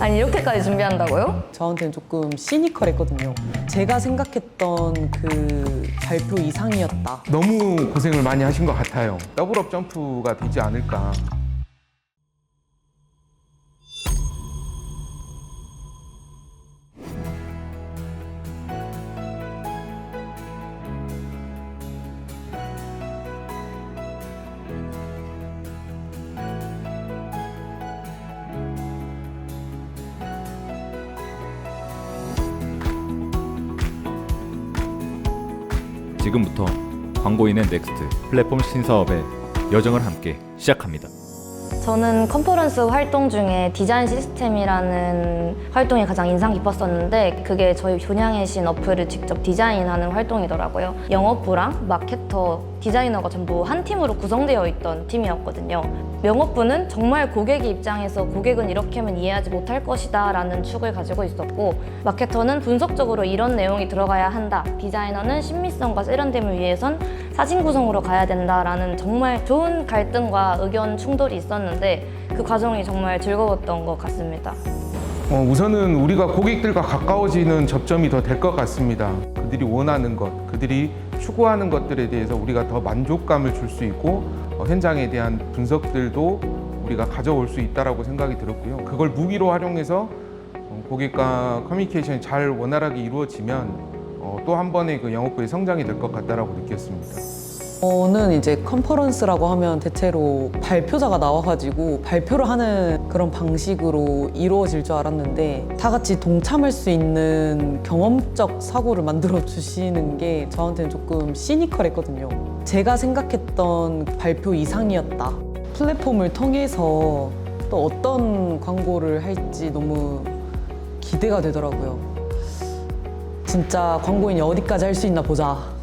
아니 이렇게까지 준비한다고요? 저한테는 조금 시니컬했거든요. 제가 생각했던 그 발표 이상이었다. 너무 고생을 많이 하신 것 같아요. 더블업 점프가 되지 않을까. 지금부터 광고인의 넥스트 플랫폼 신사업의 여정을 함께 시작합니다. 저는 컨퍼런스 활동 중에 디자인 시스템이라는 활동이 가장 인상 깊었었는데 그게 저희 교양의 신 어플을 직접 디자인하는 활동이더라고요. 영업부랑 마케터, 디자이너가 전부 한 팀으로 구성되어 있던 팀이었거든요. 영업부는 정말 고객의 입장에서 고객은 이렇게 하면 이해하지 못할 것이다 라는 축을 가지고 있었고 마케터는 분석적으로 이런 내용이 들어가야 한다. 디자이너는 신미성과 세련됨을 위해선 사진 구성으로 가야 된다 라는 정말 좋은 갈등과 의견 충돌이 있었는데 그 과정이 정말 즐거웠던 것 같습니다. 어, 우선은 우리가 고객들과 가까워지는 접점이 더 될 것 같습니다. 그들이 원하는 것, 그들이 추구하는 것들에 대해서 우리가 더 만족감을 줄 수 있고 어, 현장에 대한 분석들도 우리가 가져올 수 있다라고 생각이 들었고요. 그걸 무기로 활용해서 어, 고객과 커뮤니케이션이 잘 원활하게 이루어지면 어, 또한 번의 그 영업부의 성장이 될 것 같다라고 느꼈습니다. 저는 이제 컨퍼런스라고 하면 대체로 발표자가 나와가지고 발표를 하는 그런 방식으로 이루어질 줄 알았는데 다 같이 동참할 수 있는 경험적 사고를 만들어 주시는 게 저한테는 조금 시니컬했거든요. 제가 생각했던 발표 이상이었다. 플랫폼을 통해서 또 어떤 광고를 할지 너무 기대가 되더라고요. 진짜 광고인이 어디까지 할 수 있나 보자.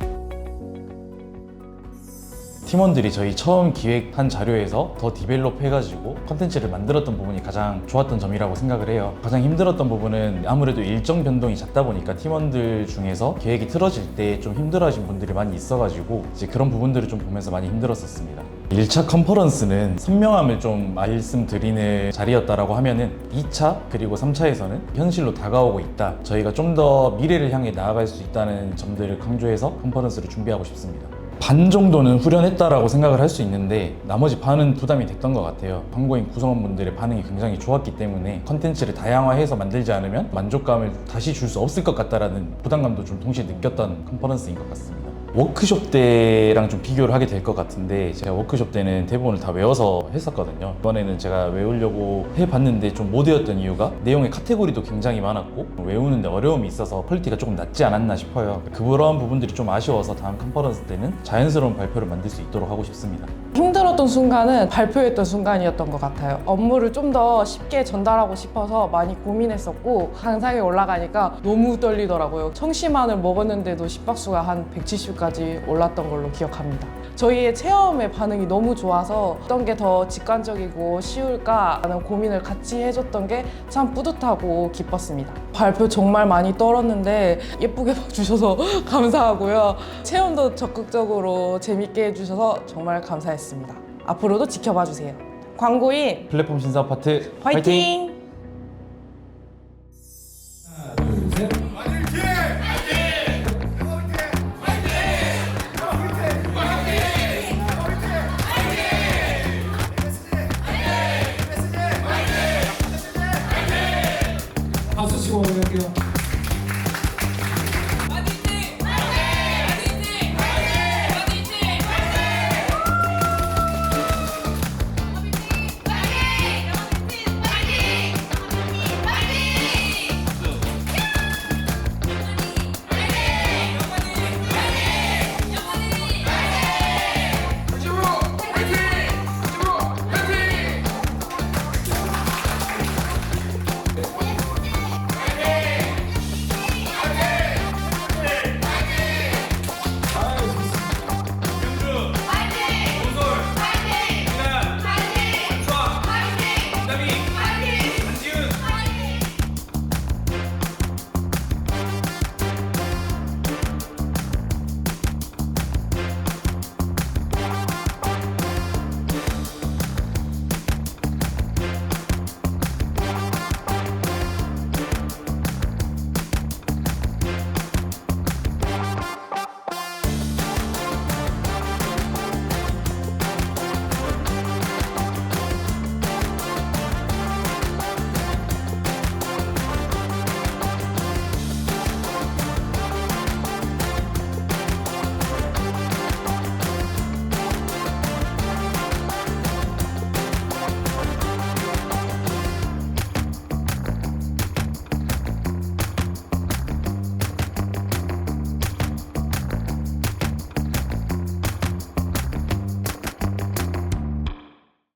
팀원들이 저희 처음 기획한 자료에서 더 디벨롭 해가지고 컨텐츠를 만들었던 부분이 가장 좋았던 점이라고 생각을 해요. 가장 힘들었던 부분은 아무래도 일정 변동이 잦다 보니까 팀원들 중에서 계획이 틀어질 때 좀 힘들어하신 분들이 많이 있어가지고 이제 그런 부분들을 좀 보면서 많이 힘들었었습니다. 1차 컨퍼런스는 선명함을 좀 말씀드리는 자리였다라고 하면은 2차 그리고 3차에서는 현실로 다가오고 있다. 저희가 좀 더 미래를 향해 나아갈 수 있다는 점들을 강조해서 컨퍼런스를 준비하고 싶습니다. 반 정도는 후련했다라고 생각을 할 수 있는데 나머지 반은 부담이 됐던 것 같아요. 광고인 구성원분들의 반응이 굉장히 좋았기 때문에 컨텐츠를 다양화해서 만들지 않으면 만족감을 다시 줄 수 없을 것 같다라는 부담감도 좀 동시에 느꼈던 컨퍼런스인 것 같습니다. 워크숍 때랑 좀 비교를 하게 될 것 같은데 제가 워크숍 때는 대본을 다 외워서 했었거든요. 이번에는 제가 외우려고 해봤는데 좀 못 외웠던 이유가 내용의 카테고리도 굉장히 많았고 외우는데 어려움이 있어서 퀄리티가 조금 낮지 않았나 싶어요. 그런 부분들이 좀 아쉬워서 다음 컨퍼런스 때는 자연스러운 발표를 만들 수 있도록 하고 싶습니다. 힘들었던 순간은 발표했던 순간이었던 것 같아요. 업무를 좀 더 쉽게 전달하고 싶어서 많이 고민했었고 강상에 올라가니까 너무 떨리더라고요. 청심환을 먹었는데도 심박수가 한 170까지 올랐던 걸로 기억합니다. 저희의 체험의 반응이 너무 좋아서 어떤 게 더 직관적이고 쉬울까 하는 고민을 같이 해줬던 게 참 뿌듯하고 기뻤습니다. 발표 정말 많이 떨었는데 예쁘게 봐주셔서 감사하고요. 체험도 적극적으로 재밌게 해주셔서 정말 감사했습니다. 앞으로도 지켜봐 주세요. 광고인 플랫폼 신사 파트 화이팅!